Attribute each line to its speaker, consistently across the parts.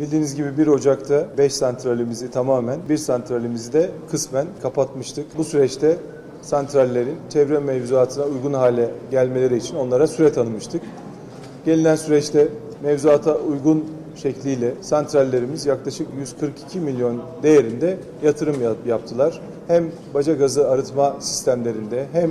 Speaker 1: Bildiğiniz gibi 1 Ocak'ta 5 santralimizi tamamen, 1 santralimizi de kısmen kapatmıştık. Bu süreçte santrallerin çevre mevzuatına uygun hale gelmeleri için onlara süre tanımıştık. Gelinen süreçte mevzuata uygun şekliyle santrallerimiz yaklaşık 142 milyon değerinde yatırım yap- yaptılar. Hem baca gazı arıtma sistemlerinde hem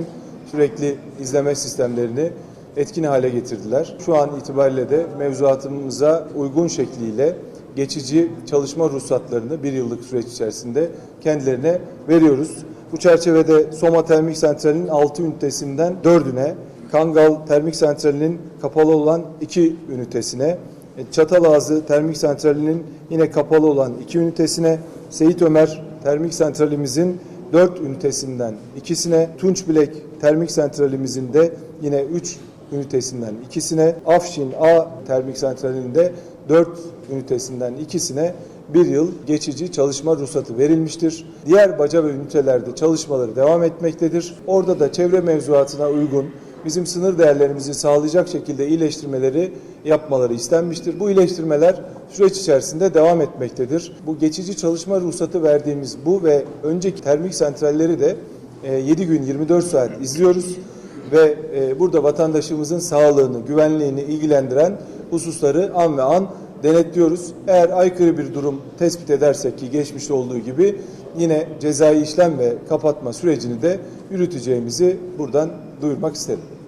Speaker 1: sürekli izleme sistemlerini etkin hale getirdiler. Şu an itibariyle de mevzuatımıza uygun şekliyle geçici çalışma ruhsatlarını bir yıllık süreç içerisinde kendilerine veriyoruz. Bu çerçevede Soma Termik Santrali'nin 6 ünitesinden 4'üne, Kangal Termik Santrali'nin kapalı olan 2 ünitesine, e, Çatalazı Termik Santrali'nin yine kapalı olan 2 ünitesine, Seyit Ömer Termik Santralimizin 4 ünitesinden ikisine, Tunçbilek Termik Santralimizin de yine 3 ünitesinden ikisine, Afşin A Termik Santrali'nin de 4 ünitesinden ikisine bir yıl geçici çalışma ruhsatı verilmiştir. Diğer baca ve ünitelerde çalışmaları devam etmektedir. Orada da çevre mevzuatına uygun bizim sınır değerlerimizi sağlayacak şekilde iyileştirmeleri yapmaları istenmiştir. Bu iyileştirmeler süreç içerisinde devam etmektedir. Bu geçici çalışma ruhsatı verdiğimiz bu ve önceki termik santralleri de e, 7 gün 24 saat izliyoruz ve e, burada vatandaşımızın sağlığını, güvenliğini ilgilendiren hususları an ve an denetliyoruz. Eğer aykırı bir durum tespit edersek ki geçmişte olduğu gibi yine cezai işlem ve kapatma sürecini de yürüteceğimizi buradan duyurmak isterim.